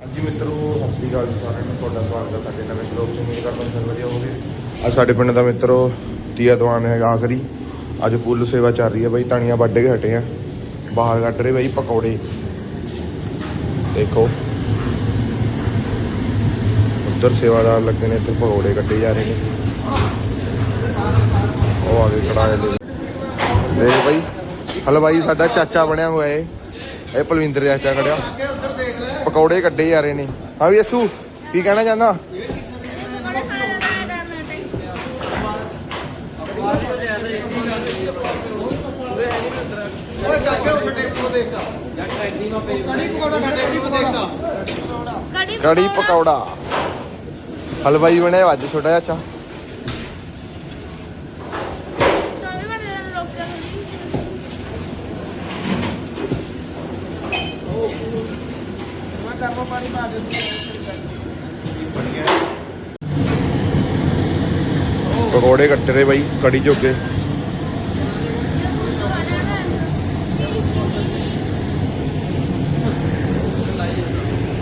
ਹਾਂਜੀ ਮਿੱਤਰੋ, ਸਤਿ ਸ਼੍ਰੀ ਅਕਾਲ ਜੀ ਸਾਰਿਆਂ ਨੂੰ। ਤੁਹਾਡਾ ਸਵਾਗਤ ਹੈ ਸਾਡੇ ਨਵੇਂ ਬਲੌਗ ਚ। ਉਮੀਦ ਕਰਦਾ ਸਭ ਵਧੀਆ ਹੋਵੇ ਅੱਜ ਸਾਡੇ ਪਿੰਡ ਦਾ ਮਿੱਤਰੋ, ਤੀਆ ਦਵਾਨ ਹੈ ਆਖਰੀ। ਅੱਜ ਪੁੱਲ ਸੇਵਾ ਚੱਲ ਰਹੀ ਹੈ ਬਾਈ ਤਾਣੀਆਂ ਵੱਢ ਕੇ ਹਟੇ ਆ। ਬਾਹਰ ਕੱਢ ਰਹੇ ਬਾਈ ਪਕੌੜੇ। ਦੇਖੋ। ਉੱਧਰ ਸੇਵਾਦਾਰ ਲੱਗੇ ਨੇ ਇੱਥੇ ਪਕੌੜੇ ਕੱਢੇ ਜਾ ਰਹੇ ਨੇ। ਉਹ ਆ ਗਏ ਕੜਾਏ ਦੇ। ਦੇਖ ਬਾਈ, ਹਲਵਾਈ ਸਾਡਾ ਚਾਚਾ ਬਣਿਆ ਹੋਇਆ ਏ। ਇਹ ਪਲਵਿੰਦਰ ਚਾਚਾ ਖੜਿਆ। ਪਕੌੜੇ ਕੱਢੇ ਜਾ ਰਹੇ ਨੇ। ਹਾਂ ਵੀ ਅਸੂ ਕੀ ਕਹਿਣਾ ਚਾਹੁੰਦਾ? ਓਏ ਕਾਕੇ ਉਹ ਟੇਪੋ ਦੇਖਦਾ ਕੜੀ ਪਕੌੜਾ। ਨਹੀਂ ਦੇਖਦਾ ਕੜੀ ਪਕੌੜਾ। ਹਲਵਾਈ ਬਣਿਆ ਅੱਜ ਛੋਟਾ ਚਾਚਾ ਮੈਂ ਪਕੌੜੇ ਕੱਟ ਰਹੇ ਬਾਈ, ਕੜੀ ਜੋਗੇ।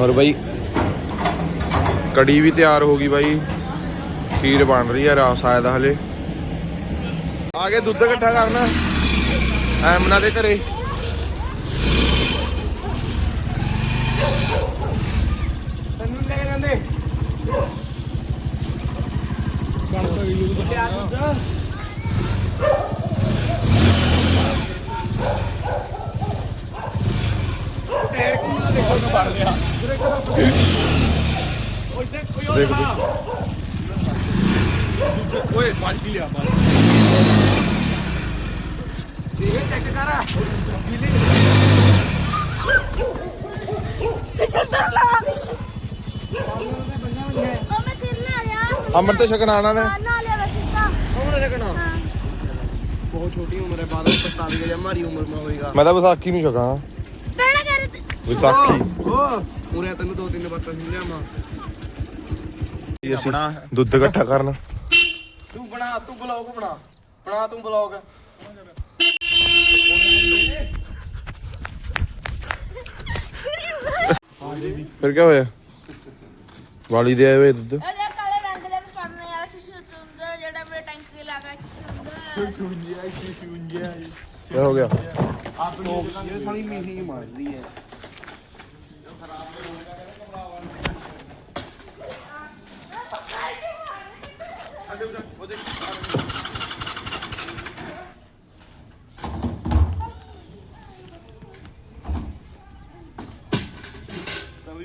ਔਰ ਬਾਈ, ਕੜੀ ਵੀ ਤਿਆਰ ਹੋ ਗਈ ਬਾਈ। ਖੀਰ ਬਣ ਰਹੀ ਹੈ ਰਾਸ ਆਇਆ ਦਾ ਹਲੇ। ਆ ਕੇ ਦੁੱਧ ਇਕੱਠਾ ਕਰਨਾ। ਐਮਨਾ ਦੇ ਘਰੇ। ਤੈਨੂੰ ਲੈ ਕੇ ਜਾਂਦੇ। ਟਾਇਰ ਕਿੰਨਾ ਦੇਖੋ ਨੂੰ ਫੜ ਲਿਆ ਓਏ ਤੇ ਕੋਈ ਦੇਖ ਓਏ ਬਾਲਟੀ ਲਿਆ ਬਾਲਟੀ ਇਹ ਚੈੱਕ ਕਰ ਛੱਤਰ ਲਾ ਉਹ ਮੈਂ ਸਿਰ ਨਾ ਲਿਆ ਅਮਰ ਤੇ ਛਕਣ ਆਣਾ ਨੇ। ਨਾ ਲਿਆ ਮੈਂ ਸਿੱਧਾ ਕੌਣ ਲੱਗਣਾ। ਹਾਂ। ਬਹੁਤ ਛੋਟੀ ਉਮਰ ਹੈ ਬਾਅਦ ਵਿੱਚ ਪਛਤਾਵੇਗਾ ਜਦ ਹਮਾਰੀ ਉਮਰ ਮਾ ਹੋਏਗਾ। ਮੈਂ ਤਾਂ ਵਿਸਾਖੀ ਨੂੰ ਛਕਾਂ। ਪਹਿਲਾਂ ਕਰ। ਵਿਸਾਖੀ। ਓ ਉਰੇ ਤੈਨੂੰ ਦੋ ਤਿੰਨ ਬਾਤਾਂ ਸਮਝਾ ਮਾਂ ਅਸੀਂ ਦੁੱਧ ਇਕੱਠਾ ਕਰਨਾ। ਤੂੰ ਬਣਾ ਤੂੰ ਬਲੌਗ ਬਣਾ। ਬਣਾ ਤੂੰ ਬਲੌਗ। ਫਿਰ ਕੀ ਹੋਇਆ? ਵਾਲੀ ਦੇ ਆਏ ਹੋਏ ਦੁੱਧ। ਕੀ ਹੋ ਗਿਆ। ਇਹ ਸਾਲੀ ਮੀਹੀ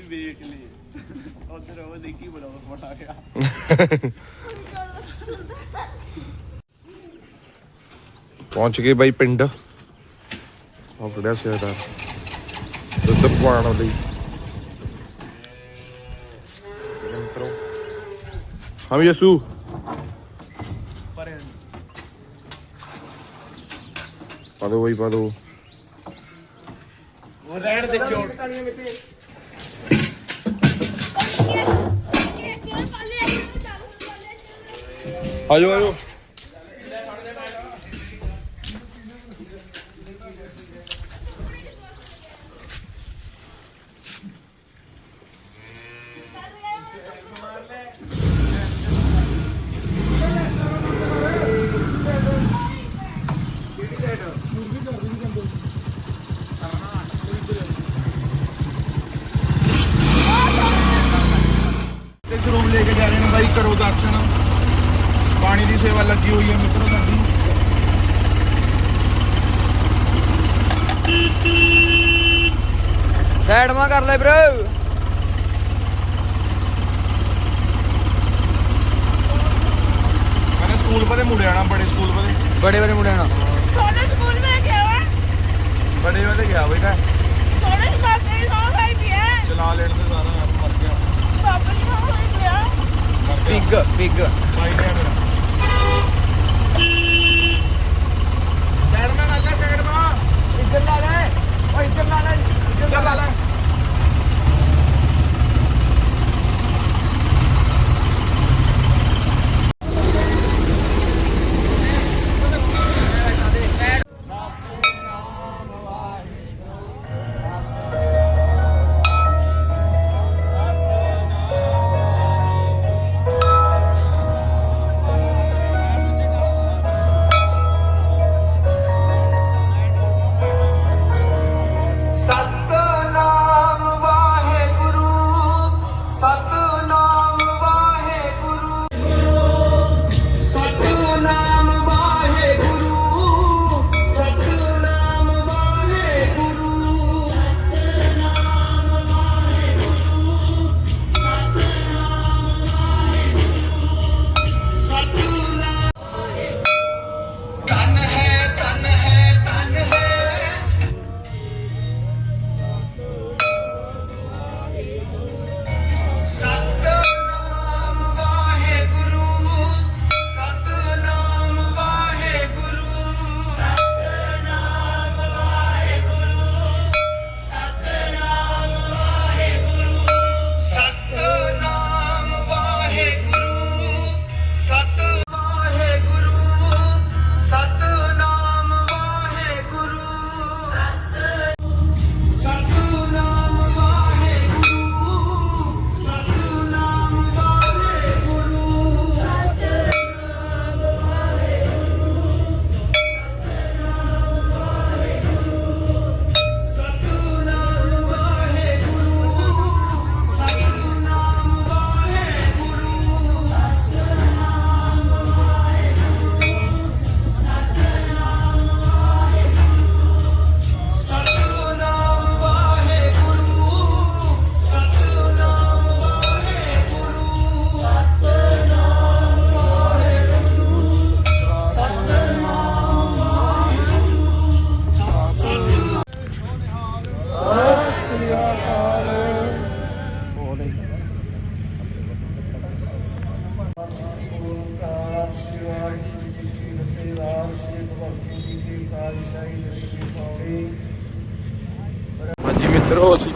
ਵੇਖ ਲਈ ਉਧਰ ਉਹ ਦੇਖੀ ਬਲੌਗ ਬਣਾ ਗਿਆ ਪਹੁੰਚ ਗਏ ਬਾਈ ਪਿੰਡ। ਆ ਬੜਿਆ ਸੇਦਾ ਦੁੱਧ ਪਵਾਉਣ ਲਈ ਹਾਂ ਵੀ ਯਸੂ ਪਰ ਪਾ ਦੋ ਬਾਈ ਪਾ ਦੋ। ਉਹ ਰਹਿਣ ਦੇ ਚੋਟ ਆਜੋ ਆਜੋ ਇਸ ਰੂਮ ਲੈ ਕੇ ਜਾ ਰਹੇ ਨੇ ਦਰਸ਼ਨ ਪਾਣੀ ਦੀ ਸੇਵਾ ਲੱਗੀ ਹੋਈ ਹੈ ਮਿੱਤਰੋ ਸਾਡੀ। ਸਾਈਡ ਮਾ ਕਰ ਲੈ ਬ్రో ਕਹਿੰਦੇ ਸਕੂਲ ਪਤੇ ਮੁੜੇ ਆਣਾ ਬੜੇ ਸਕੂਲ ਪਤੇ। ਬੜੇ ਬੜੇ ਮੁੰਡਿਆਂ ਨਾਲ ਥੋੜੇ ਸਕੂਲ ਵਿੱਚ ਗਿਆ ਵਾ। ਬੜੇ ਵਾਲੇ ਗਿਆ ਬਈ ਤਾਂ ਥੋੜੇ ਬਾਕੀ ਸੌ ਖਾਈ ਪਿਆ ਚਲਾ ਲੈਣ ਤੇ ਸਾਰਾ ਯਾਰ ਮਰ ਗਿਆ ਬਾਬਾ ਜੀ ਸੌ ਖਾਈ ਪਿਆ ਮਰ ਗਿਆ ਪਿੱਗ ਪਿੱਗ ਬਾਈ ਤੇ ਮੇਰਾ ਸਾਈਡ ਮਾ ਗੱਲ ਸਾਈਡ ਮਾ ਇੱਧਰ ਲਾ ਲੈ ਓ ਇੱਧਰ ਲਾ ਲੈ ਚੱਲ ਲਾ ਲੈ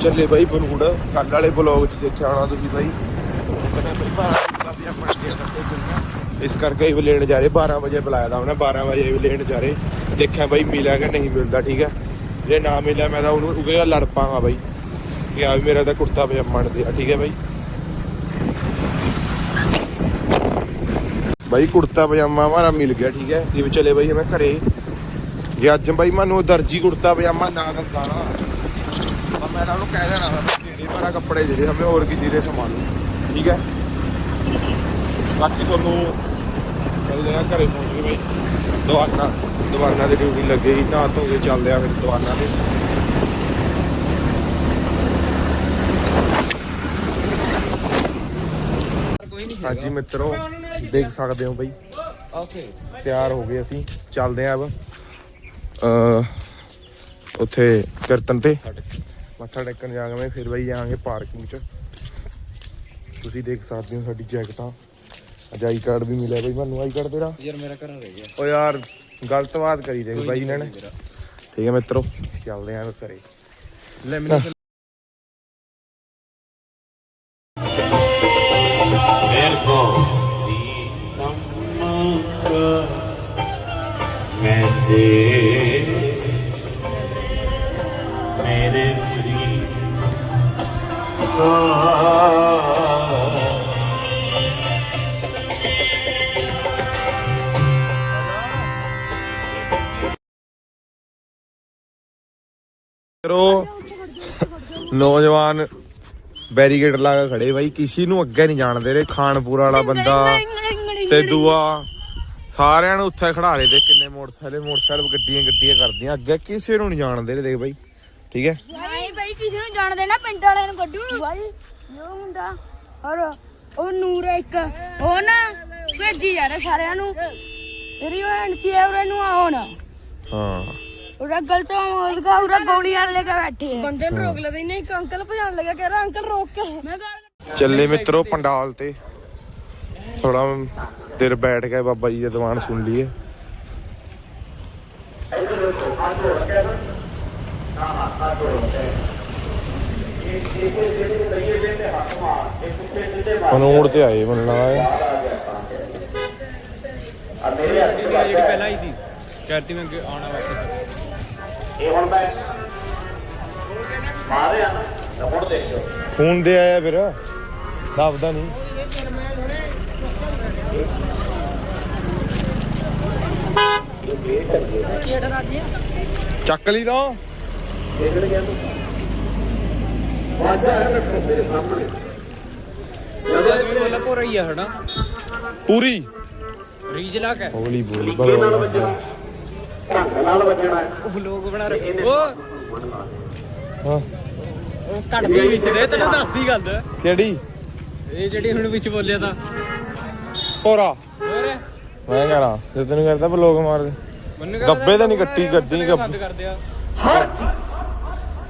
ਚੱਲੇ ਬਾਈ ਬਰੂੜ ਕੱਲ ਵਾਲੇ ਬਲੌਗ 'ਚ ਦੇਖਿਆ ਹੋਣਾ ਤੁਸੀਂ ਬਾਈ। ਕਹਿੰਦਾ ਬਈ 12 ਦਾ ਵੀ ਆਪਾਂ ਇਸ ਕਰਕੇ ਇਹ ਲੈਣ ਜਾ ਰਹੇ 12 ਵਜੇ ਬੁਲਾਇਆ ਦਾ ਉਹਨੇ 12 ਵਜੇ ਇਹ ਲੈਣ ਜਾ ਰਹੇ। ਦੇਖਿਆ ਬਾਈ ਮਿਲਿਆ ਕਿ ਨਹੀਂ ਮਿਲਦਾ, ਠੀਕ ਹੈ ਜੇ ਨਾ ਮਿਲਿਆ ਮੈਂ ਤਾਂ ਉਹਨੂੰ ਉਹਦੇ ਨਾਲ ਲੜ ਪਾਂਗਾ ਬਾਈ। ਕਿ ਆ ਵੀ ਮੇਰਾ ਤਾਂ ਕੁੜਤਾ ਪਜਾਮਾ ਦੇ ਠੀਕ ਹੈ ਬਾਈ? ਬਾਈ ਕੁੜਤਾ ਪਜਾਮਾ ਹਮਾਰਾ ਮਿਲ ਗਿਆ, ਠੀਕ ਹੈ ਇਹ ਵੀ ਚਲੇ ਬਾਈ ਮੈਂ ਘਰੇ। ਜੇ ਅੱਜ ਬਾਈ ਮੈਨੂੰ ਦਰਜੀ ਕੁੜਤਾ ਪਜਾਮਾ ਨਾ ਦਿੰਦਾ ਨਾ। ਤਾਂ ਮੈਂ ਉਹਨਾਂ ਨੂੰ ਕਹਿ ਦੇਣਾ ਵਾ ਜਿਹੜੇ ਮਾਰਾ ਕੱਪੜੇ ਦੇ ਦੇ ਹਮੇ ਹੋਰ ਕੀ ਜੀਰੇ ਸਮਾਨ ਠੀਕ ਹੈ? ਬਾਕੀ ਤੁਹਾਨੂੰ ਮਿਲਦੇ ਆ ਘਰੇ ਦੁਕਾਨਾਂ ਦੁਕਾਨਾਂ ਦੀ ਡਿਊਟੀ ਲੱਗੇ ਨਾ ਧੋ ਕੇ ਚੱਲਦੇ ਆ ਫਿਰ ਦੁਕਾਨਾਂ ਤੇ। ਹਾਂਜੀ ਮਿੱਤਰੋ, ਦੇਖ ਸਕਦੇ ਹੋ ਬਈ। ਓਕੇ ਤਿਆਰ ਹੋ ਗਏ ਅਸੀਂ, ਚੱਲਦੇ ਆਂ ਅਬ। ਅ ਉੱਥੇ ਕੀਰਤਨ ਤੇ। ਮੱਥਾ ਟੇਕਣ ਜਾਵਾਂਗੇ ਫਿਰ ਬਈ ਜਾਵਾਂਗੇ ਪਾਰਕਿੰਗ 'ਚ। ਤੁਸੀਂ ਦੇਖ ਸਕਦੇ ਹੋ ਸਾਡੀ ਜੈਕਟਾਂ। ਅੱਜ ਆਈ ਕਾਰਡ ਵੀ ਮਿਲਿਆ ਬਈ ਮੈਨੂੰ ਆਈ ਕਾਰਡ ਤੇਰਾ? ਯਾਰ ਮੇਰਾ ਘਰ ਰਹਿ ਗਿਆ ਓ ਯਾਰ ਗਲਤ ਬਾਤ ਕਰੀ ਦੇਖ ਬਾਈ ਇਹਨਾਂ ਨੇ ਠੀਕ ਹੈ ਮਿੱਤਰੋ ਚੱਲਦੇ ਆਂ ਘਰੇ। ਲੈਮੀਨੇਸ਼ਨ ਮਿੱਤਰੋ ਨੌਜਵਾਨ ਬੈਰੀਕੇਡ ਲਾ ਕੇ ਖੜੇ ਬਾਈ ਕਿਸੇ ਨੂੰ ਅੱਗੇ ਨਹੀਂ ਜਾਣ ਦੇ ਰਹੇ ਖਾਨਪੁਰ ਵਾਲਾ ਬੰਦਾ ਤੇ ਦੂਆ। ਸਾਰਿਆਂ ਨੂੰ ਉੱਥੇ ਖੜਾ ਰਹੇ ਦੇ ਕਿੰਨੇ ਮੋਟਰਸਾਈਕਲ ਮੋਟਰਸਾਈਕਲ ਗੱਡੀਆਂ ਗੱਡੀਆਂ ਕਰਦੀਆਂ। ਅੱਗੇ ਕਿਸੇ ਨੂੰ ਨਹੀਂ ਜਾਣ ਦੇ ਰਹੇ ਦੇਖ ਬਾਈ। ਠੀਕ ਹੈ? ਨਹੀਂ ਭਾਈ ਕਿਸੇ ਨੂੰ ਜਾਣ ਦੇਣਾ ਪਿੰਡ ਵਾਲਿਆਂ ਨੂੰ ਕੱਢੂ। ਭਾਈ ਜੋ ਮੁੰਡਾ ਔਰ ਉਹ ਨੂਰ ਇੱਕ। ਉਹ ਨਾ ਭੇਜੀ ਜਾ ਰਿਹਾ ਸਾਰਿਆਂ ਨੂੰ। ਤੇਰੀ ਭੈਣ ਕੀ ਹੈ ਉਹਨਾਂ ਨੂੰ ਆਉਣ। ਹਾਂ। ਉਹਦਾ ਗਲਤ ਮੋਲਗਾ ਉਹਦਾ ਗੋਲੀਆਂ ਲੈ ਕੇ ਬੈਠੇ ਹੈ ਬੰਦੇ ਨੂੰ ਰੋਕ ਲੈਦੇ ਨਹੀਂ ਇੱਕ ਅੰਕਲ ਭਜਾਣ ਲੱਗਾ ਕਹਿ ਰਿਹਾ ਅੰਕਲ ਰੋਕ ਕੇ ਮੈਂ ਗਾਲ ਚੱਲੇ ਮਿੱਤਰੋ ਪੰਡਾਲ ਤੇ। ਥੋੜਾ ਦੇਰ ਬੈਠ ਕੇ ਬਾਬਾ ਜੀ ਦੀ ਦੀਵਾਨ ਸੁਣ ਲਈਏ। ਮਨੋੜ ਤੇ ਆਏ ਮੈਨੂੰ ਲੱਗਾ ਜਿਹੜੀ ਪਹਿਲਾਂ ਆਈ ਸੀ। ਕਹਿਤੀ ਮੈਂ ਕਿ ਆਉਣਾ ਵਾਪਸ ਇਹ ਹੁਣ ਮੈਂ ਮਾਰੇ ਆ ਨਾ ਤਾਂ ਹੁਣ ਦੇਖੋ ਫੋਨ ਦੇ ਆਇਆ ਫਿਰ। ਦੱਬਦਾ ਨਹੀਂ। ਚੱਕ ਲਈ ਤਾਂ। ਉਹਦਾ ਪੂਰਾ। ਹੀ ਆ ਹਣਾ ਪੂਰੀ। ਰੀਜ ਲਾ ਕੇ। ਹੌਲੀ ਬੋਲ। ਬੋਲ ਢੰਗ ਨਾਲ ਵੱਜਣਾ। ਹੈ। ਉਹ ਲੋਕ ਬਣਾ ਰਹੇ ਉਹ ਹਾਂ। ਉਹ ਕੱਟਦੀ ਵਿੱਚ ਦੇ ਤੈਨੂੰ ਦੱਸਦੀ ਗੱਲ। ਕਿਹੜੀ? ਇਹ ਜਿਹੜੀ ਹੁਣ ਵਿੱਚ ਬੋਲਿਆ ਤਾਂ। ਪੋਰਾ। ਹੋਰ? ਮੈਂ ਕਹਣਾ ਤੇ ਤੈਨੂੰ ਕਰਦਾ ਬਲੋਗ ਮਾਰ ਦੇ। ਮੈਨੂੰ ਗੱਬੇ ਤਾਂ ਨਹੀਂ ਕੱਟੀ, ਗੱਡੀ ਨਹੀਂ ਗੱਬ- ਬੰਦ ਕਰ ਦਿਆ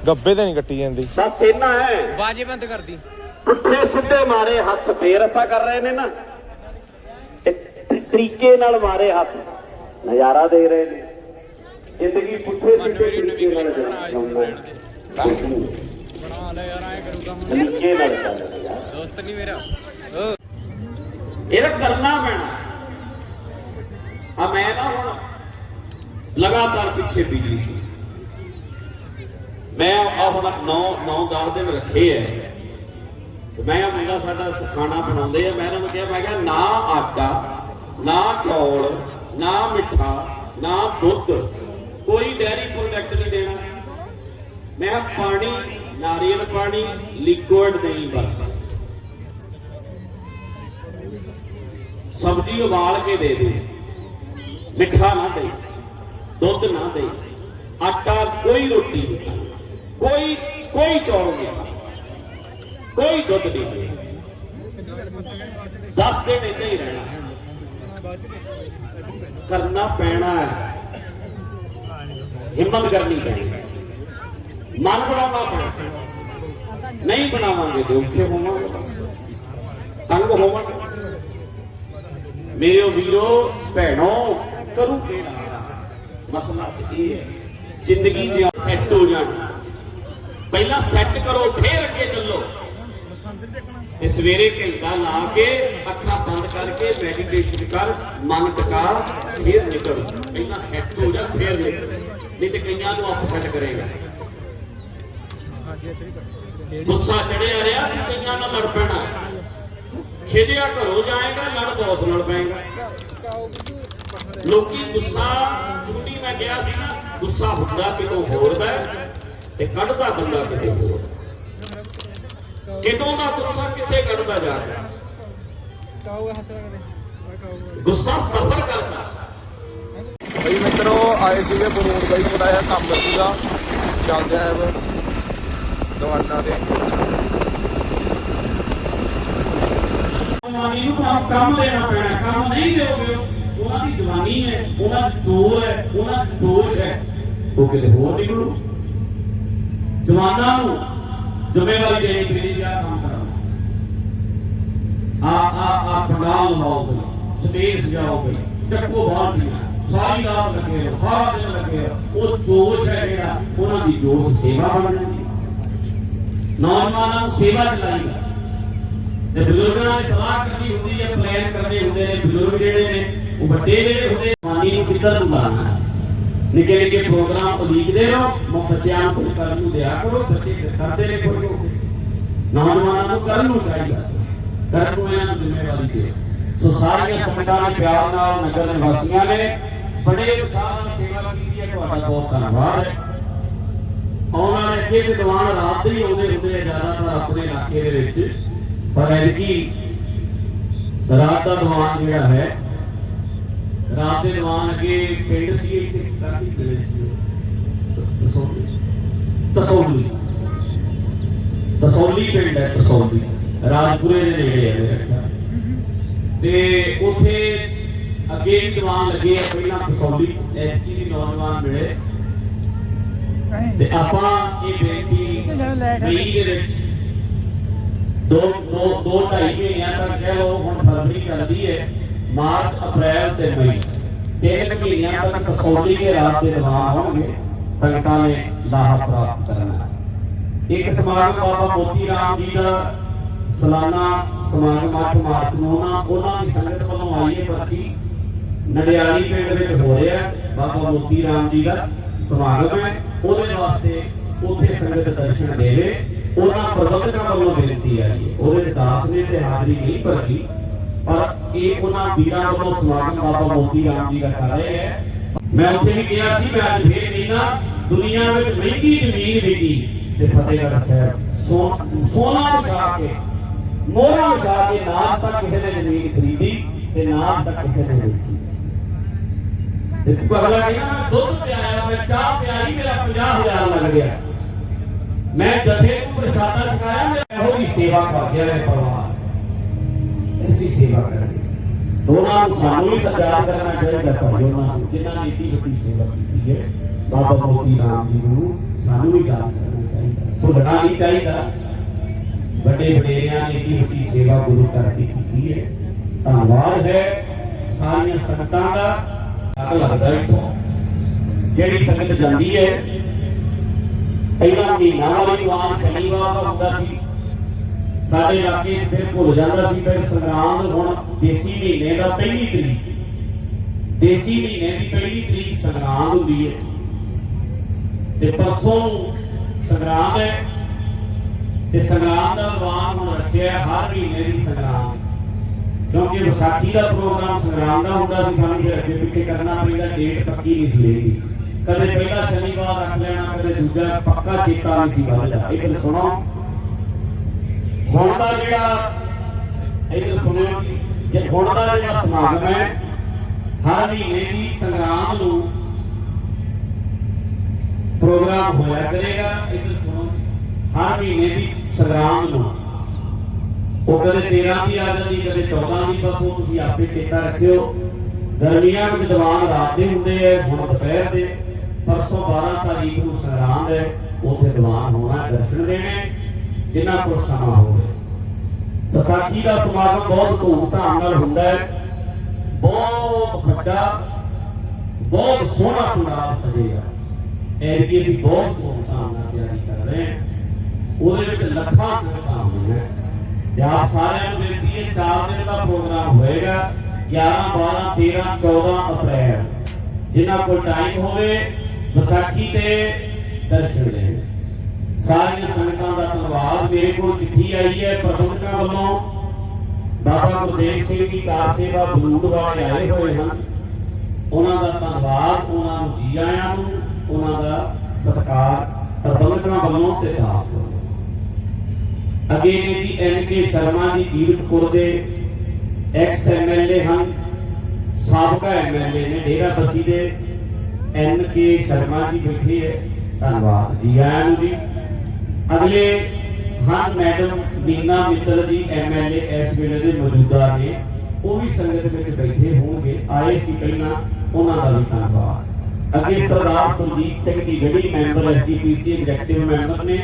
ਗੱਬੇ ਤੇ ਨਹੀਂ ਕੱਟੀ ਜਾਂਦੀ। ਬਸ ਇੰਨਾ ਹੈ। ਬਾਜੇ ਬੰਦ ਕਰਦੀ। ਪੁੱਠੇ ਸਿੱਧੇ ਮਾਰੇ ਹੱਥ ਫੇਰ ਅਸਾ ਕਰ ਰਹੇ ਨੇ ਨਾ। ਇਹ ਤ- ਤਰੀਕੇ ਨਾਲ ਮਾਰੇ ਹੱਥ। ਨਜ਼ਾਰਾ ਦੇ ਰਹੇ ਨੇ। ਜ਼ਿੰਦਗੀ ਪੁੱਠੇ ਸਿੱਧੇ ਤਰੀਕੇ ਨਾਲ ਕਲਿੱਪ ਬਣਾ ਲੈ ਯਾਰ ਐ ਕਰੂਗਾ ਹੁਣ। ਤਰੀਕੇ ਨਾਲ ਯਾਰ ਦੋਸਤ ਨਹੀਂ ਮੇਰਾ। ਇਹਦਾ ਕਰਨਾ ਪੈਣਾ। ਆ ਮੈਂ ਨਾ ਹੁਣ ਲਗਾਤਾਰ ਪਿੱਛੇ ਬਿਜਲੀ ਸੀ। ਮੈਂ ਆ ਹੁਣ 9 9 10 ਦਿਨ ਰੱਖੇ ਐ। ਤੇ ਮੈਂ ਆ ਮੁੰਡਾ ਸਾਡਾ ਖਾਣਾ ਬਣਾਉਂਦੇ ਆ। ਮੈਂ ਇਹਨਾਂ ਨੂੰ ਕਿਹਾ ਮੈਂ ਕਿਹਾ ਨਾ ਆਟਾ ਨਾ ਚੌਲ ਨਾ ਮਿੱਠਾ ਨਾ ਦੁੱਧ। ਕੋਈ ਡੈਰੀ ਪ੍ਰੋਡਕਟ ਨਹੀਂ ਦੇਣਾ। ਮੈਂ ਪਾਣੀ, ਨਾਰੀਅਲ ਪਾਣੀ ਲਿਕੁਇਡ ਨਹੀਂ ਬਸ। ਸਬਜ਼ੀ ਉਬਾਲ ਕੇ ਦੇ ਦੇ। ਮਿੱਠਾ ਨਾ ਦੇ। ਦੁੱਧ ਨਾ ਦੇ। ਆਟਾ ਕੋਈ ਰੋਟੀ ਨਹੀਂ ਖਾਣੀ। ਕੋਈ ਕੋਈ ਚੌਲ ਨਹੀਂ ਕੋਈ ਦੁੱਧ ਨਹੀਂ ਪੀਣਾ 10 ਦਿਨ ਏਦਾਂ ਹੀ ਰਹਿਣਾ। ਕਰਨਾ ਪੈਣਾ ਹੈ। ਹਿੰਮਤ ਕਰਨੀ ਪੈਣੀ। ਮਨ ਬਣਾਉਣਾ ਪੈਣਾ। ਨਹੀਂ ਬਣਾਵਾਂਗੇ ਤੇ ਔਖੇ ਹੋਵਾਂਗੇ। ਤੰਗ ਹੋਵਾਂਗੇ। ਮੇਰੇ ਵੀਰੋ, ਭੈਣੋ, ਕਰੂ ਕਿਹੜਾ ਮਸਲਾ ਇਹ ਹੈ, ਜ਼ਿੰਦਗੀ ਜਿਉ ਸੈੱਟ ਹੋ ਜਾਣ। ਪਹਿਲਾਂ ਸੈੱਟ ਕਰੋ, ਫੇਰ ਅੱਗੇ ਚੱਲੋ। ਤੇ ਸਵੇਰੇ ਘੰਟਾ ਲਾ ਕੇ ਅੱਖਾਂ ਬੰਦ ਕਰਕੇ ਮੈਡੀਟੇਸ਼ਨ ਕਰ, ਮਨ ਟਿਕਾ, ਫੇਰ ਨਿਕਲ। ਪਹਿਲਾਂ ਸੈੱਟ ਹੋ ਜਾ, ਫੇਰ ਨਿਕਲ। ਨਹੀਂ ਤੇ ਕਈਆਂ ਨੂੰ ਅਪਸੈਟ ਕਰੇਗਾ। ਗੁੱਸਾ ਚੜਿਆ ਰਿਹਾ ਤੇ ਕਈਆਂ ਨਾਲ ਲੜ ਪੈਣਾ। ਖਿਜਿਆ ਘਰੋਂ ਜਾਏਗਾ, ਲੜ ਬੌਸ ਨਾਲ ਪਏਗਾ ਲੋਕੀ ਗੁੱਸਾ, ਛੁੱਟੀ ਮੈਂ ਕਿਹਾ ਸੀ ਨਾ, ਗੁੱਸਾ ਹੁੰਦਾ ਕਿਤੋਂ ਹੋਰ ਦਾ ਤੇ ਕੱਢਦਾ ਬੰਦਾ ਕਿਤੇ ਹੋਰ। ਦਾ। ਕਿਤੋਂ ਦਾ ਗੁੱਸਾ ਕਿੱਥੇ ਕੱਢਦਾ ਜਾ ਕੇ? ਗੁੱਸਾ ਸਫਰ ਕਰਦਾ। ਬਈ ਮਿੱਤਰੋ, ਆਏ ਸੀਗੇ ਬਰੂਦ ਬਾਈ ਥੋੜਾ ਜਿਹਾ ਕੰਮ ਸੀਗਾ। ਚੱਲਦੇ ਆ ਦੁਕਾਨਾਂ ਤੇ। ਜਵਾਨੀ ਨੂੰ ਕੰਮ ਕੰਮ ਦੇਣਾ ਪੈਣਾ, ਕੰਮ ਨਹੀਂ ਦਿਓਗੇ, ਉਹਨਾਂ ਦੀ ਜਵਾਨੀ ਹੈ, ਉਹਨਾਂ 'ਚ ਜ਼ੋਰ ਹੈ, ਉਹਨਾਂ 'ਚ ਜੋਸ਼ ਹੈ। ਉਹ ਕਿਤੇ ਹੋਰ ਨਿਕਲੂ? ਜਵਾਨਾਂ ਨੂੰ ਜ਼ਿੰਮੇਵਾਰੀ ਦੇਣੀ ਪੈਂਦੀ ਆ ਕੰਮ ਕਰਨਾ। ਆ ਆ ਆ ਪੰਡਾਲ ਲਵਾਓ ਬਈ, ਸਟੇਜ ਸਜਾਓ ਬਈ, ਚੱਕੋ ਬਾਲਟੀਆਂ ਸਾਰੀ ਰਾਤ ਲੱਗੇ ਰਹੋ, ਸਾਰਾ ਦਿਨ ਲੱਗੇ ਰਹੋ। ਉਹ ਜੋਸ਼ ਹੈ ਜਿਹੜਾ, ਉਹਨਾਂ ਦੀ ਜੋਸ਼ ਸੇਵਾ ਬਣ ਜਾਂਦੀ ਨੌਜਵਾਨਾਂ ਨੂੰ ਸੇਵਾ ਚਲਾਈਦਾ ਤੇ ਬਜ਼ੁਰਗਾਂ ਨੇ ਸਲਾਹ ਕਰਨੀ ਹੁੰਦੀ ਹੈ ਪਲਾਨ ਕਰਨੇ ਹੁੰਦੇ ਨੇ, ਬਜ਼ੁਰਗ ਜਿਹੜੇ ਨੇ, ਉਹ ਵੱਡੇ ਜਿਹੜੇ ਹੁੰਦੇ ਮਾਨੀ ਨੂੰ ਕਿੱਧਰ ਨੂੰ ਲਾਣਾ ਹੈ? ਨਿੱਕੇ ਨਿੱਕੇ ਪ੍ਰੋਗਰਾਮ ਉਲੀਕਦੇ ਰਹੋ, ਮੋ ਬੱਚਿਆਂ ਨੂੰ ਕੁਝ ਕਰਨ ਨੂੰ ਦਿਆ ਕਰੋ, ਬੱਚੇ ਕਰਦੇ ਨੇ ਖੁਸ਼ ਹੋ ਕੇ। ਨੌਜਵਾਨਾਂ ਨੂੰ ਕਰਨ ਨੂੰ ਚਾਹੀਦਾ ਕਰਨ ਨੂੰ ਇਹਨਾਂ ਨੂੰ ਜ਼ਿੰਮੇਵਾਰੀ ਦਿਓ। ਸੋ ਸਾਰੀਆਂ ਸੰਗਤਾਂ ਨੇ ਪਿਆਰ ਨਾਲ ਨਗਰ ਨਿਵਾਸੀਆਂ ਨੇ ਬੜੇ ਉਤਸ਼ਾਹ ਨਾਲ ਸੇਵਾ ਕੀਤੀ ਹੈ, ਤੁਹਾਡਾ ਬਹੁਤ ਧੰਨਵਾਦ। ਹੈ ਆਉਣ ਵਾਲੇ ਵਿਦਵਾਨ ਰਾਤ ਦੇ ਹੀ ਆਉਂਦੇ ਹੁੰਦੇ ਆ, ਜ਼ਿਆਦਾਤਰ ਆਪਣੇ ਇਲਾਕੇ ਦੇ ਵਿੱਚ। ਪਰ ਐਤਕੀ ਰਾਤ ਦਾ ਦੀਵਾਨ ਜਿਹੜਾ ਹੈ, ਰਾਤ ਦੇ ਦੀਵਾਨ ਅੱਗੇ ਪਿੰਡ ਸੀ, ਇੱਥੇ ਕਾਫੀ ਪਿੰਡ ਸੀ ਤਸੌਲੀ। ਤਸੌਲੀ। ਤਸੌਲੀ ਪਿੰਡ ਹੈ, ਤਸੌਲੀ। ਰਾਜਪੁਰੇ ਦੇ ਨੇੜੇ ਹੈ ਤੇ ਉੱਥੇ ਅੱਗੇ ਵੀ ਦੀਵਾਨ ਲੱਗੇ ਆ ਪਹਿਲਾਂ ਤਸੌਲੀ ਐਤਕੀ ਵੀ ਨੌਜਵਾਨ ਮਿਲੇ। ਤੇ ਆਪਾਂ ਇਹ ਬੇਨਤੀ ਮਈ ਦੇ ਵਿੱਚ ਦੋ ਦੋ ਦੋ ਢਾਈ ਮਹੀਨਿਆਂ ਤੱਕ ਕਹਿ ਲਓ ਹੁਣ ਫਰਵਰੀ ਚੱਲਦੀ ਹੈ ਮਾਰਚ ਅਪ੍ਰੈਲ ਤੇ ਮਈ। ਤਿੰਨ ਮਹੀਨਿਆਂ ਤੱਕ ਕਸੌਲੀ ਦੇ ਰਾਤ ਦੇ ਦੀਵਾਨ ਹੋਣਗੇ ਸੰਗਤਾਂ ਨੇ ਲਾਹਾ ਪ੍ਰਾਪਤ ਕਰਨਾ। ਹੈ। ਇੱਕ ਸਮਾਗਮ ਬਾਬਾ ਮੋਤੀ ਰਾਮ ਜੀ ਦਾ ਸਾਲਾਨਾ ਸਮਾਗਮ 8 ਮਾਰਚ ਨੂੰ ਉਹਨਾਂ ਉਹਨਾਂ ਦੀ ਸੰਗਤ ਵੱਲੋਂ ਆਈ ਹੈ ਪਰਚੀ। ਨੜਿਆਲੀ ਪਿੰਡ ਵਿੱਚ ਹੋ ਰਿਹਾ ਬਾਬਾ ਮੋਤੀ ਰਾਮ ਜੀ ਦਾ ਸਮਾਗਮ ਹੈ। ਉਹਦੇ ਵਾਸਤੇ ਉੱਥੇ ਸੰਗਤ ਦਰਸ਼ਨ ਦੇਵੇ। ਉਹਨਾਂ ਪ੍ਰਬੰਧਕਾਂ ਵੱਲੋਂ ਬੇਨਤੀ ਹੈ ਜੀ। ਉਹਦੇ ਚ ਦਾਸ ਨੇ ਤੇ ਹਾਜ਼ਰੀ ਨਹੀਂ ਭਰਦੀ ਪਰ ਇਹ ਉਹਨਾਂ ਵੀਰਾਂ ਵੱਲੋਂ ਸਮਾਗਮ ਬਾਬਾ ਮੋਤੀ ਰਾਮ ਜੀ ਦਾ ਕਰ ਰਹੇ ਹੈ। ਮੈਂ ਉੱਥੇ ਵੀ ਕਿਹਾ ਸੀ, ਮੈਂ ਅੱਜ ਫੇਰ ਨਹੀਂ ਨਾ ਦੁਨੀਆ ਵਿੱਚ ਮਹਿੰਗੀ ਜ਼ਮੀਨ ਵਿਕੀ ਤੇ ਫਤਿਹਗੜ੍ਹ ਸਾਹਿਬ। ਸੋਨਾ ਵਿਛਾ ਕੇ, ਮੋਹਰਾਂ ਵਿਛਾ ਕੇ ਨਾ ਤੱਕ ਕਿਸੇ ਨੇ ਜ਼ਮੀਨ ਖਰੀਦੀ ਤੇ ਨਾ ਤੱਕ ਕਿਸੇ ਨੇ ਵੇਚੀ। ਤੇ ਤੂੰ ਅਗਲਾ ਕਹਿੰਦਾ ਮੈਂ ਦੁੱਧ ਪਿਆਇਆ ਮੈਂ ਚਾਹ ਪਿਆਈ ਮੇਰਾ 50000 ਲੱਗ ਗਿਆ ਮੈਂ ਜਥੇ ਨੂੰ ਪ੍ਰਸ਼ਾਦਾ ਛਕਾਇਆ ਮੈਂ ਇਹੋ ਹੀ ਸੇਵਾ ਕਰ ਗਿਆ ਮੇਰੇ ਪਰਿਵਾਰ ਐਸੀ ਸੇਵਾ ਕਰਦੇ ਦੋਨਾਂ ਨੂੰ ਸਾਨੂੰ ਵੀ ਸਤਿਕਾਰ ਕਰਨਾ ਚਾਹੀਦਾ ਭਾਈ ਉਹਨਾਂ ਨੂੰ ਜਿਨ੍ਹਾਂ ਨੇ ਇੱਡੀ ਵੱਡੀ ਸੇਵਾ ਕੀਤੀ ਹੈ ਬਾਬਾ ਮੋਤੀ ਰਾਮ ਜੀ ਨੂੰ ਸਾਨੂੰ ਵੀ ਯਾਦ ਕਰਨਾ ਚਾਹੀਦਾ ਭੁੱਲਣਾ ਨਹੀਂ ਚਾਹੀਦਾ ਵੱਡੇ ਵਡੇਰਿਆਂ ਨੇ ਇੱਡੀ ਵੱਡੀ ਸੇਵਾ ਗੁਰੂ ਘਰ ਦੀ ਕੀਤੀ ਹੈ ਧੰਨਵਾਦ ਹੈ ਲੱਗਦਾ ਇੱਥੋਂ ਜਿਹੜੀ ਸੰਗਤ ਜਾਂਦੀ ਹੈ, ਪਹਿਲਾਂ ਮਹੀਨਾ ਵਾਲੀ ਦੀਵਾਨ ਸ਼ਨੀਵਾਰ ਦਾ ਹੁੰਦਾ ਸੀ। ਸਾਡੇ ਇਲਾਕੇ 'ਚ ਫਿਰ ਭੁੱਲ ਜਾਂਦਾ ਸੀ, ਫਿਰ ਸੰਗਰਾਂਦ ਹੁਣ ਦੇਸੀ ਮਹੀਨੇ ਦਾ ਪਹਿਲੀ ਤਰੀਕ। ਦੇਸੀ ਮਹੀਨੇ ਦੀ ਪਹਿਲੀ ਤਰੀਕ ਸੰਗਰਾਂਦ ਹੁੰਦੀ ਹੈ। ਤੇ ਪਰਸੋਂ ਸੰਗਰਾਮ ਹੈ। ਤੇ ਸੰਗਰਾਮ ਦਾ ਦੀਵਾਨ ਹੁਣ ਰੱਖਿਆ ਹਰ ਮਹੀਨੇ ਦੀ ਸੰਗਰਾਂਦ। ਕਿਉਂਕਿ ਵਿਸਾਖੀ ਦਾ ਪ੍ਰੋਗਰਾਮ ਸੰਗਰਾਮ ਦਾ ਹੁੰਦਾ ਸੀ, ਸਾਨੂੰ ਫਿਰ ਅੱਗੇ ਪਿੱਛੇ ਕਰਨਾ ਪੈਂਦਾ, ਡੇਟ ਪੱਕੀ ਨਹੀਂ ਸੀ ਲੈਂਦੀ। ਕਦੇ ਪਹਿਲਾ ਸ਼ਨੀਵਾਰ ਰੱਖ ਲੈਣਾ, ਕਦੇ ਦੂਜਾ, ਪੱਕਾ ਚੇਤਾ ਨਹੀਂ ਸੀ ਵੱਧਦਾ। ਇਹ ਸੁਣੋ। ਹੁਣ ਦਾ ਜਿਹੜਾ ਇਹ ਸੁਣੋ ਜੇ ਹੁਣ ਦਾ ਜਿਹੜਾ ਸਮਾਗਮ ਹੈ, ਹਰ ਮਹੀਨੇ ਦੀ ਸੰਗਰਾਮ ਨੂੰ ਪ੍ਰੋਗਰਾਮ ਹੋਇਆ ਕਰੇਗਾ। ਇਹ ਸੁਣੋ ਹਰ ਮਹੀਨੇ ਦੀ ਸੰਗਰਾਮ ਨੂੰ ਉਹ ਕਦੇ 13 ਦੀ ਆ ਜਾਂਦੀ ਕਦੇ 14 ਦੀ, ਬਸ ਉਹ ਤੁਸੀਂ ਆਪੇ ਚੇਤਾ ਰੱਖਿਓ। ਗਰਮੀਆਂ ਵਿੱਚ ਦੀਵਾਨ ਰਾਤ ਦੇ ਹੁੰਦੇ ਐ ਹੁਣ ਦੁਪਹਿਰ ਦੇ। ਪਰਸੋਂ 12 ਤਾਰੀਖ ਨੂੰ ਸੰਗਰਾਂਦ ਹੈ, ਉੱਥੇ ਦੀਵਾਨ ਹੋਣਾ, ਦਰਸ਼ਨ ਦੇਣੇ ਜਿਨ੍ਹਾਂ ਕੋਲ ਸਮਾਂ ਹੋਵੇ। ਵਿਸਾਖੀ ਦਾ ਸਮਾਗਮ ਬਹੁਤ ਧੂਮਧਾਮ ਨਾਲ ਹੁੰਦਾ ਹੈ। ਬਹੁਤ ਵੱਡਾ, ਬਹੁਤ ਸੋਹਣਾ ਪੰਡਾਲ ਸਜੇਗਾ ਐਤਕੀ ਅਸੀਂ ਬਹੁਤ ਧੂਮ ਧਾਮ ਨਾਲ ਤਿਆਰੀ ਕਰ ਰਹੇ ਹਾਂ। ਉਹਦੇ ਵਿੱਚ ਲੱਖਾਂ ਸੰਗਤਾਂ ਹੋਣੀਆਂ ਤੇ ਆਪ ਸਾਰਿਆਂ ਨੂੰ ਬੇਨਤੀ ਹੈ 4 ਦਿਨ ਦਾ ਪ੍ਰੋਗਰਾਮ ਹੋਏਗਾ 11 12 13 14 ਅਪ੍ਰੈਲ। ਜਿਨ੍ਹਾਂ ਕੋਲ ਟਾਈਮ ਹੋਵੇ, ਵਿਸਾਖੀ ਤੇ ਦਰਸ਼ਨ ਲੈਣ ਸਾਰੀਆਂ ਸੰਗਤਾਂ ਦਾ ਧੰਨਵਾਦ। ਮੇਰੇ ਕੋਲ ਚਿੱਠੀ ਆਈ ਹੈ ਪ੍ਰਬੰਧਕਾਂ ਵੱਲੋਂ। ਬਾਬਾ ਗੁਰਦੇਵ ਸਿੰਘ ਦੀ ਕਾਰ ਸੇਵਾ ਬਲੂਡ ਵਾਲੇ ਆਏ ਹੋਏ ਹਨ। ਉਹਨਾਂ ਦਾ ਧੰਨਵਾਦ। ਉਹਨਾਂ ਨੂੰ ਜੀ ਆਇਆਂ ਨੂੰ, ਉਹਨਾਂ ਦਾ ਸਤਿਕਾਰ ਪ੍ਰਬੰਧਕਾਂ ਵੱਲੋਂ ਤੇ ਦਾਸ ਵੱਲੋਂ ਅੱਗੇ ਨੇ ਜੀ ਐਨ ਕੇ ਸ਼ਰਮਾ ਜੀ ਜੀਵਤਪੁਰ ਦੇ ਐਕਸ ਐਮਐਲਏ ਹਨ, ਸਾਬਕਾ ਐਮਐਲਏ ਨੇ ਡੇਰਾ ਬਸੀ ਦੇ ਐਨ ਕੇ ਸ਼ਰਮਾ ਜੀ ਬੈਠੇ ਹੈ। ਧੰਨਵਾਦ ਜੀ ਆਇਆਂ ਨੂੰ ਜੀ। ਅਗਲੇ ਹਨ ਮੈਡਮ ਮੀਨਾ ਮਿੱਤਲ ਜੀ ਐਮਐਲਏ ਇਸ ਵੇਲੇ ਦੇ ਮੌਜੂਦਾ ਨੇ। ਉਹ ਵੀ ਸੰਗਤ ਵਿੱਚ ਬੈਠੇ ਹੋਣਗੇ। ਆਏ ਸੀ ਪਹਿਲਾਂ, ਉਹਨਾਂ ਦਾ ਵੀ ਧੰਨਵਾਦ। ਅੱਗੇ ਸਰਦਾਰ ਸੁਰਜੀਤ ਸਿੰਘ ਦੀ ਗੜੀ ਮੈਂਬਰ ਐਸਜੀਪੀਸੀ ਐਗਜ਼ੈਕਟਿਵ ਮੈਂਬਰ ਨੇ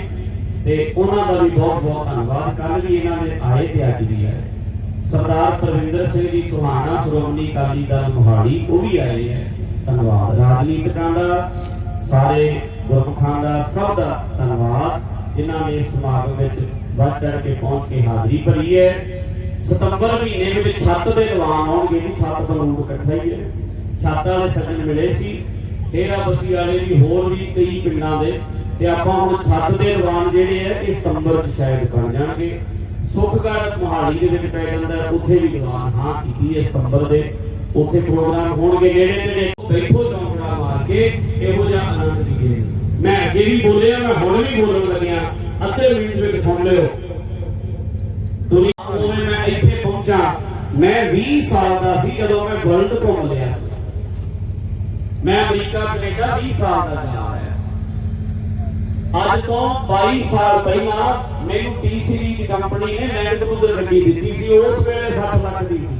ਤੇ ਉਹਨਾਂ ਦਾ ਵੀ ਬਹੁਤ ਬਹੁਤ ਧੰਨਵਾਦ। ਕੱਲ ਵੀ ਇਹਨਾਂ ਦੇ ਆਏ ਤੇ ਅੱਜ ਵੀ ਆਏ। ਸਰਦਾਰ ਪ੍ਰਵਿੰਦਰ ਸਿੰਘ ਜੀ ਸੁਹਾਣਾ ਸ਼੍ਰੋਮਣੀ ਅਕਾਲੀ ਦਲ ਮੋਹਾਲੀ, ਉਹ ਵੀ ਆਏ ਹੈ ਧੰਨਵਾਦ। ਰਾਜਨੀਤਿਕਾਂ ਦਾ ਸਾਰੇ ਗੁਰਮੁਖਾਂ ਦਾ ਸਭ ਦਾ ਧੰਨਵਾਦ, ਜਿਨ੍ਹਾਂ ਨੇ ਸਮਾਗਮ ਵਿੱਚ ਵੱਧ ਚੜ ਕੇ ਪਹੁੰਚ ਕੇ ਹਾਜ਼ਰੀ ਭਰੀ ਹੈ। ਸਤੰਬਰ ਮਹੀਨੇ ਵਿੱਚ ਛੱਤ ਦੇ ਦੀਵਾਨ ਆਉਣਗੇ ਜੀ, ਛੱਤ ਬਲੂਡ ਇਕੱਠਾ ਹੀ ਹੈ। ਛੱਤ ਵਾਲੇ ਸੱਜਣ ਮਿਲੇ ਸੀ। ਤੇਰਾ ਬਸੀ ਵਾਲੇ ਵੀ ਹੋਰ ਵੀ ਕਈ ਪਿੰਡਾਂ ਦੇ ਤੇ ਆਪਾਂ ਹੁਣ ਛੱਤ ਦੇ ਦੀਵਾਨ ਜਿਹੜੇ ਆ, ਇਹ ਸਤੰਬਰ ਚ ਸ਼ਾਇਦ ਬਣ ਜਾਣਗੇ। ਸੁਖਗੜ੍ਹ ਮੋਹਾਲੀ ਦੇ ਵਿੱਚ ਪੈ ਜਾਂਦਾ, ਉੱਥੇ ਵੀ ਦੀਵਾਨ ਹਾਂ ਕੀਤੀ ਹੈ ਸਤੰਬਰ ਦੇ। ਉੱਥੇ ਪ੍ਰੋਗਰਾਮ ਹੋਣਗੇ ਨੇੜੇ ਨੇੜੇ ਬੈਠੋ ਚੌਂਕੜਾ ਮਾਰ ਕੇ, ਇਹੋ ਜਿਹਾ ਆਨੰਦ ਲਈਏ ਮੈਂ ਅੱਗੇ ਵੀ ਬੋਲਿਆ, ਮੈਂ ਹੁਣ ਵੀ ਬੋਲਣ ਲੱਗਿਆ। ਅੱਧੇ ਮਿੰਟ ਵਿੱਚ ਸੁਣ ਲਿਓ। ਦੁਨੀਆ ਉਵੇਂ ਮੈਂ ਇੱਥੇ ਪਹੁੰਚਾ। ਮੈਂ 20 ਸਾਲ ਦਾ ਸੀ ਜਦੋਂ ਮੈਂ ਵਰਲਡ ਘੁੰਮ ਲਿਆ ਸੀ। ਮੈਂ ਅਮਰੀਕਾ, ਕੈਨੇਡਾ 20 ਸਾਲ ਦਾ ਜਾ ਅੱਜ ਤੋਂ 22 ਸਾਲ ਪਹਿਲਾਂ ਮੈਨੂੰ ਟੀ ਸੀਰੀਜ਼ ਕੰਪਨੀ ਨੇ ਲੈਂਡ ਕਰੂਜ਼ਰ ਗੱਡੀ ਦਿੱਤੀ ਸੀ, ਉਸ ਵੇਲੇ 60 ਲੱਖ ਦੀ ਸੀ।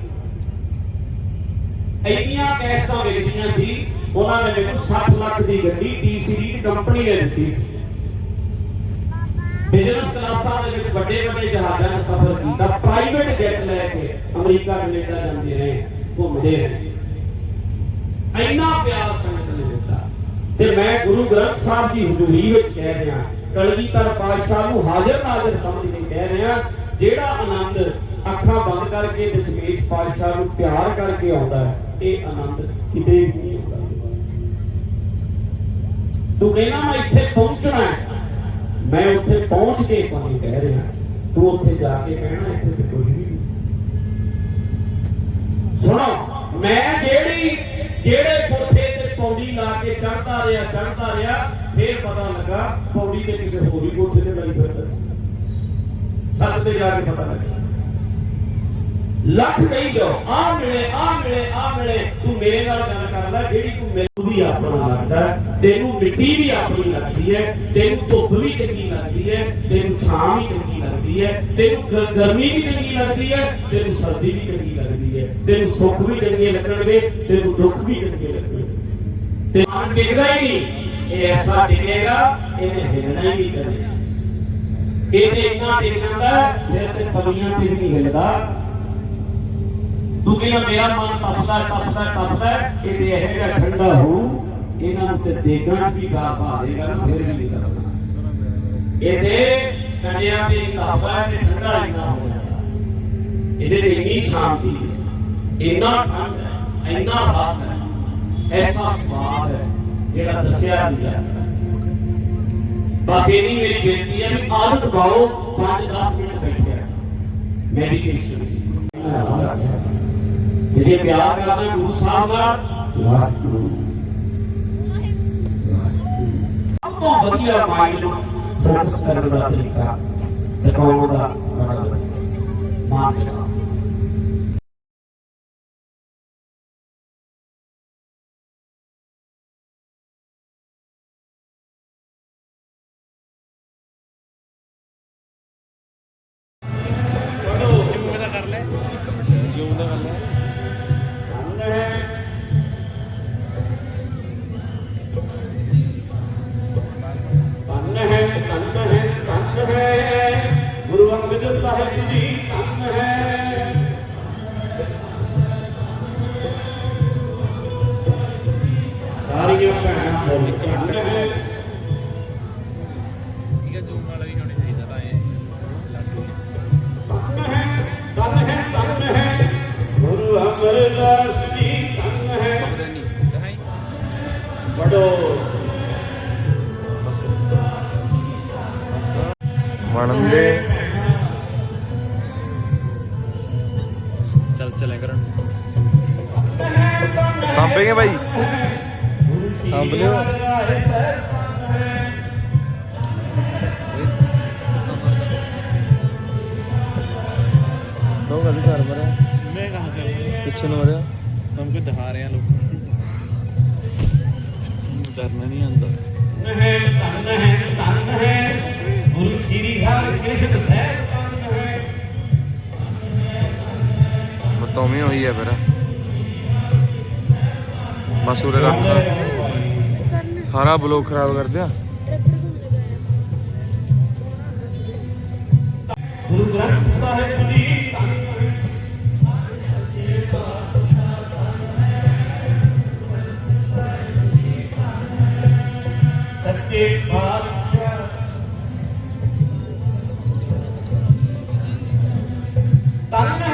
ਇੰਨੀਆਂ ਕੈਸ਼ਾਂ ਵਿਕਦੀਆਂ ਸੀ, ਉਹਨਾਂ ਨੇ ਮੈਨੂੰ 60 ਲੱਖ ਦੀ ਗੱਡੀ ਟੀ ਸੀਰੀਜ਼ ਕੰਪਨੀ ਨੇ ਦਿੱਤੀ ਸੀ। ਬਿਜ਼ਨਸ ਕਲਾਸਾਂ ਦੇ ਵਿੱਚ ਵੱਡੇ ਵੱਡੇ ਜਹਾਜ਼ਾਂ 'ਚ ਸਫ਼ਰ ਕੀਤਾ ਪ੍ਰਾਈਵੇਟ ਜੈਟ ਲੈ ਕੇ ਅਮਰੀਕਾ, ਕੈਨੇਡਾ ਜਾਂਦੇ ਰਹੇ, ਘੁੰਮਦੇ ਰਹੇ। ਇੰਨਾ ਪਿਆਰ ਤੇ ਮੈਂ ਗੁਰੂ ਗ੍ਰੰਥ ਸਾਹਿਬ ਦੀ ਹਜ਼ੂਰੀ ਵਿੱਚ ਕਹਿ ਰਿਹਾ ਕਲਗੀਧਰ ਪਾਤਸ਼ਾਹ ਨੂੰ ਹਾਜ਼ਰ ਨਾਜ਼ਰ ਸਮਝ ਕੇ ਕਹਿ ਰਿਹਾ, ਜਿਹੜਾ ਆਨੰਦ ਅੱਖਾਂ ਬੰਦ ਕਰਕੇ ਦਸ਼ਮੇਸ਼ ਪਾਤਸ਼ਾਹ ਨੂੰ ਪਿਆਰ ਕਰਕੇ ਆਉਂਦਾ ਹੈ, ਇਹ ਆਨੰਦ ਕਿਤੇ ਵੀ ਨਹੀਂ ਆਉਂਦਾ ਤੂੰ ਕਹਿੰਦਾ ਮੈਂ ਇੱਥੇ ਪਹੁੰਚਣਾ ਹੈ, ਮੈਂ ਉੱਥੇ ਪਹੁੰਚ ਕੇ ਤੁਹਾਨੂੰ ਕਹਿ ਰਿਹਾ, ਤੂੰ ਉੱਥੇ ਜਾ ਕੇ ਕਹਿਣਾ ਇੱਥੇ ਤੇ ਕੁਝ ਵੀ ਸੁਣੋ, ਮੈਂ ਜਿਹੜੀ, ਜਿਹੜੇ ਕੋਠੇ ਪੌੜੀ ਲਾ ਕੇ ਚੜਦਾ ਰਿਹਾ ਚੜਦਾ ਰਿਹਾ, ਫੇਰ ਪਤਾ ਲੱਗਾ ਪੌੜੀ ਤੇ ਕਿਸੇ ਹੋਰ ਹੀ ਕੋਠੇ ਤੇ ਲਾਈ ਫਿਰਦਾ ਸੀ। ਸੱਤ ਤੇ ਜਾ ਕੇ ਪਤਾ ਲੱਗਾ। ਲੱਖ ਕਹੀ ਜਾਓ, ਆ ਮਿਲੇ ਆ ਮਿਲੇ ਆ ਮਿਲੇ, ਤੂੰ ਮੇਰੇ ਨਾਲ ਗੱਲ ਕਰ ਲੈ, ਜਿਹੜੀ ਤੂੰ ਮੈਨੂੰ ਵੀ ਆਪਣਾ ਲੱਗਦਾ ਤੈਨੂੰ ਮਿੱਟੀ ਵੀ ਆਪਣੀ ਲੱਗਦੀ ਹੈ, ਤੈਨੂੰ ਧੁੱਪ ਵੀ ਚੰਗੀ ਲੱਗਦੀ ਹੈ, ਤੈਨੂੰ ਛਾਂ ਵੀ ਚੰਗੀ ਲੱਗਦੀ ਹੈ, ਤੈਨੂੰ ਗਰਮੀ ਵੀ ਚੰਗੀ ਲੱਗਦੀ ਹੈ, ਤੈਨੂੰ ਸਰਦੀ ਵੀ ਚੰਗੀ ਲੱਗਦੀ ਹੈ, ਤੈਨੂੰ ਸੁੱਖ ਵੀ ਚੰਗੇ ਲੱਗਣਗੇ, ਤੈਨੂੰ ਦੁੱਖ ਵੀ ਚੰਗੇ ਲੱਗਣਗੇ। ਤੇ ਮਨ ਟਿਕਦਾ ਹੀ ਨਹੀਂ। ਇਹ ਐਸਾ ਟਿਕੇਗਾ ਇਹਨੇ ਹਿਲਣਾ ਹੀ ਨਹੀਂ ਕਰਨਾ ਇਹ ਤੇ ਇੰਨਾ ਟਿਕ ਜਾਂਦਾ ਹੈ, ਫਿਰ ਤੇ ਪਲੀਆਂ ਤੇ ਵੀ ਨਹੀਂ ਹਿਲਦਾ। ਤੂੰ ਕਹਿੰਦਾ ਮੇਰਾ ਮਨ ਤਪਦਾ ਤਪਦਾ ਤਪਦਾ ਇਹ ਤੇ ਇਹ ਜਿਹਾ ਠੰਡਾ ਹੋ ਇਹਨਾਂ ਨੂੰ ਤੇ ਦੇਗਾਂ 'ਚ ਵੀ ਗਾਲ ਪਾ ਦੇਗਾ ਨਾ ਫਿਰ ਵੀ ਨਹੀਂ ਕਰਨਾ ਇਹ ਤੇ ਕੰਡਿਆਂ ਤੇ ਹੀ ਤਪਦਾ ਹੈ ਤੇ ਠੰਡਾ ਇੰਨਾ ਹੋ ਜਾਂਦਾ। ਇਹਦੇ ਤੇ ਇੰਨੀ ਸ਼ਾਂਤੀ ਹੈ। ਇੰਨਾ ਠੰਡ ਹੈ ਇੰਨਾ ਰਸ ਹੈ। ਐਸਾ ਸਵਾਦ ਹੈ ਜਿਹੜਾ ਦੱਸਿਆ ਨਹੀਂ ਜਾ ਸਕਦਾ ਬਸ ਇਹਨੀ ਮੇਰੀ ਬੇਨਤੀ ਹੈ ਵੀ ਆਦਤ ਪਾਓ 5-10 ਮਿੰਟ ਬੈਠਿਆ ਮੈਡੀਟੇਸ਼ਨ ਸੀ ਜੇ ਪਿਆਰ ਕਰਦਾ ਗੁਰੂ ਸਾਹਿਬ ਦਾ ਵਾਹਿਗੁਰੂ ਸਭ ਤੋਂ ਵਧੀਆ ਮਾਈਂਡ ਨੂੰ ਫੋਕਸ ਕਰਨ ਦਾ ਤਰੀਕਾ ਦਿਖਾਉਣ ਗੁਰੂ ਅੰਗਦ ਸਾਹਿਬ ਦੋ ਗੱਲ ਚਾਰ ਮਰਿਆ मैं कहाँ से आऊँ? ਪਿੱਛੇ ਨੂੰ ਮਰਿਆ हमको दिखा रहे हैं लोग डरना नहीं आता ਬਤੌਮੀ ਹੋਈ ਹੈ ਫਿਰ ਬਸ ਉਰੇ ਰੱਖ ਸਾਰਾ ਬਲੌਗ ਖਰਾਬ ਕਰ ਦਿਆ ਗੁਰੂ ਗ੍ਰੰਥ ਸਾਹਿਬ ਜੀ ਸੱਚੇ ਪਾਤਸ਼ਾਹ ਤਨ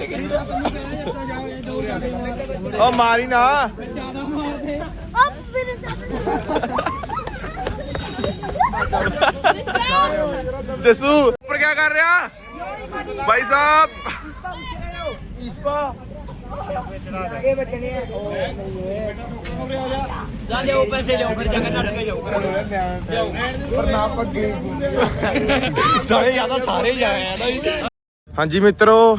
ਗਈ ਓ ਮਾਰੀ ਨਾ ਓ ਮੇਰੇ ਸਾਹਮਣੇ ਜਸੂ ਉੱਪਰ ਕੀ ਕਰ ਰਿਹਾ? ਭਾਈ ਸਾਹਿਬ। ਸਾਰੇ ਜ਼ਿਆਦਾ ਸਾਰੇ ਹੀ ਆਏ ਆ ਨਾ ਜੀ। ਹਾਂਜੀ ਮਿੱਤਰੋ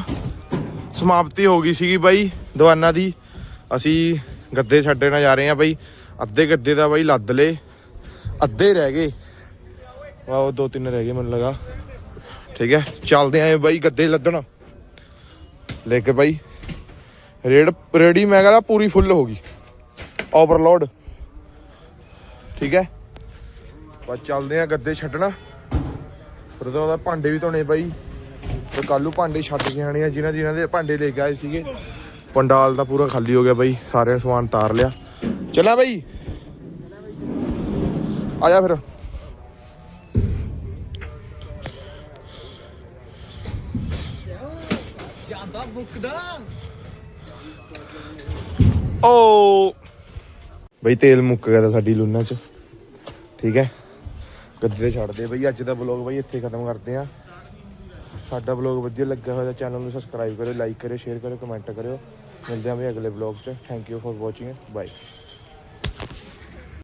ਸਮਾਪਤੀ ਹੋ ਗਈ ਸੀਗੀ ਬਾਈ ਦੀਵਾਨਾਂ ਦੀ। ਅਸੀਂ ਗੱਦੇ ਛੱਡਣ ਜਾ ਰਹੇ ਹਾਂ ਬਾਈ। ਅੱਧੇ ਗੱਦੇ ਦਾ ਬਾਈ ਲੱਦ ਲੇ। ਅੱਧੇ ਰਹਿ ਗਏ। ਵਾਹ ਉਹ ਦੋ ਤਿੰਨ ਰਹਿ ਗਏ ਮੈਨੂੰ ਲੱਗਾ। ਠੀਕ ਹੈ ਚੱਲਦੇ ਆਂ ਬਾਈ ਗੱਦੇ ਲੱਦਣ। ਲੈ ਕੇ ਬਾਈ। ਰੇਡ ਰੇਡੀ, ਮੈਂ ਕਹਿੰਦਾ ਪੂਰੀ ਫੁੱਲ ਹੋ ਗਈ। ਓਵਰਲੋਡ ਠੀਕ ਹੈ? ਬਸ ਚੱਲਦੇ ਆਂ ਗੱਦੇ ਛੱਡਣਾ। ਫਿਰ ਉਹਦਾ ਭਾਂਡੇ ਵੀ ਧੋਣੇ ਬਾਈ। ਤੇ ਕੱਲ ਭਾਂਡੇ ਛੱਡ ਕੇ ਆਣੇ ਆ, ਜਿਨ੍ਹਾਂ ਜਿਨ੍ਹਾਂ ਦੇ ਭਾਂਡੇ ਲੈ ਕੇ ਆਏ ਸੀਗੇ। ਪੰਡਾਲ ਦਾ ਪੂਰਾ ਖਾਲੀ ਹੋ ਗਿਆ ਬਾਈ, ਸਾਰਿਆਂ ਨੇ ਸਮਾਨ ਤਾਰ ਲਿਆ। ਚੱਲਾਂ ਬਾਈ। ਆ ਜਾ ਫਿਰ। ਜਾਂਦਾ ਬੁੱਕਦਾ ਓ। ਬਈ ਤੇਲ ਮੁੱਕ ਗਿਆ ਤਾਂ ਸਾਡੀ ਲੂਨਾ ਚ। ਠੀਕ ਹੈ? ਗੱਦੇ ਤੇ ਛੱਡਦੇ ਬਈ, ਅੱਜ ਦਾ ਬਲੌਗ ਬਈ ਇੱਥੇ ਖਤਮ ਕਰਦੇ ਆ ਸਾਡਾ ਬਲੌਗ ਵਧੀਆ ਲੱਗਾ ਹੋਇਆ ਤਾਂ ਚੈਨਲ ਨੂੰ ਸਬਸਕ੍ਰਾਈਬ ਕਰਿਓ ਲਾਈਕ ਕਰਿਓ ਸ਼ੇਅਰ ਕਰਿਓ ਕਮੈਂਟ ਕਰਿਓ। ਮਿਲਦੇ ਆਂ ਵੀ ਅਗਲੇ ਬਲੌਗ 'ਚ। Thank you for watching bye